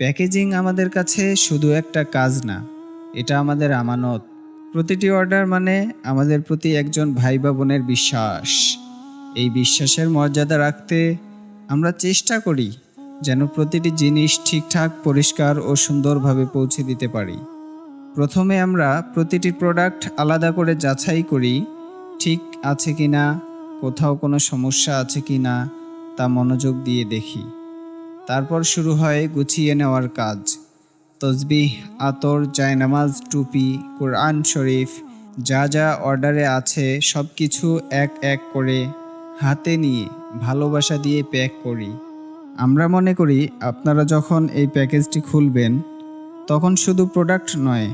Packaging আমাদের কাছে শুধু একটা কাজ না, এটা আমাদের আমানত। প্রতিটি অর্ডার মানে আমাদের প্রতি একজন ভাই বা বোনের বিশ্বাস। এই বিশ্বাসের মর্যাদা রাখতে আমরা চেষ্টা করি যেন প্রতিটি জিনিস ঠিকঠাক, পরিষ্কার ও সুন্দরভাবে পৌঁছে দিতে পারি। প্রথমে আমরা প্রতিটি প্রোডাক্ট আলাদা করে যাচাই করি, ঠিক আছে কি না কোথাও কোনো সমস্যা আছে কি না তা মনোযোগ দিয়ে দেখি। তারপর শুরু হয় গুছিয়ে নেওয়ার কাজ। তসবিহ, আতর, জায়নামাজ, টুপি, কোরআন শরীফ, যা যা অর্ডারে আছে সব কিছু এক এক করে হাতে নিয়ে ভালোবাসা দিয়ে প্যাক করি। আমরা মনে করি, আপনারা যখন এই প্যাকেজটি খুলবেন, তখন শুধু প্রোডাক্ট নয়,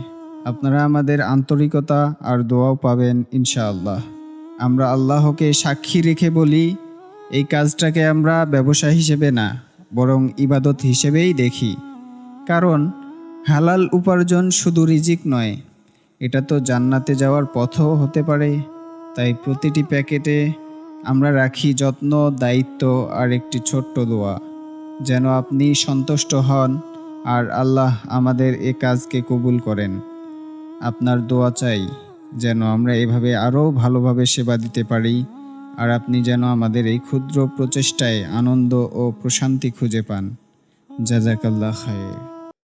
আপনারা আমাদের আন্তরিকতা আর দোয়াও পাবেন ইনশাআল্লাহ। আমরা আল্লাহকে সাক্ষী রেখে বলি, এই কাজটাকে আমরা ব্যবসা হিসেবে না বরং ইবাদত হিসেবেই দেখি। কারণ, হালাল উপার্জন শুধু রিজিক নয়, এটা তো জান্নাতে যাওয়ার পথও হতে পারে। তাই প্রতিটি প্যাকেটে আমরা রাখি যত্ন, দায়িত্ব আর একটি ছোট্ট দোয়া। যেন আপনি সন্তুষ্ট হন আর আল্লাহ আমাদের এ কাজকে কবুল করেন। আপনার দোয়া চাই যেন আমরা এভাবে আরও ভালোভাবে সেবা দিতে পারি। আর আপনি যেন আমাদের এই ক্ষুদ্র প্রচেষ্টায় আনন্দ ও প্রশান্তি খুঁজে পান। জাজাকাল্লাহ খায়ের।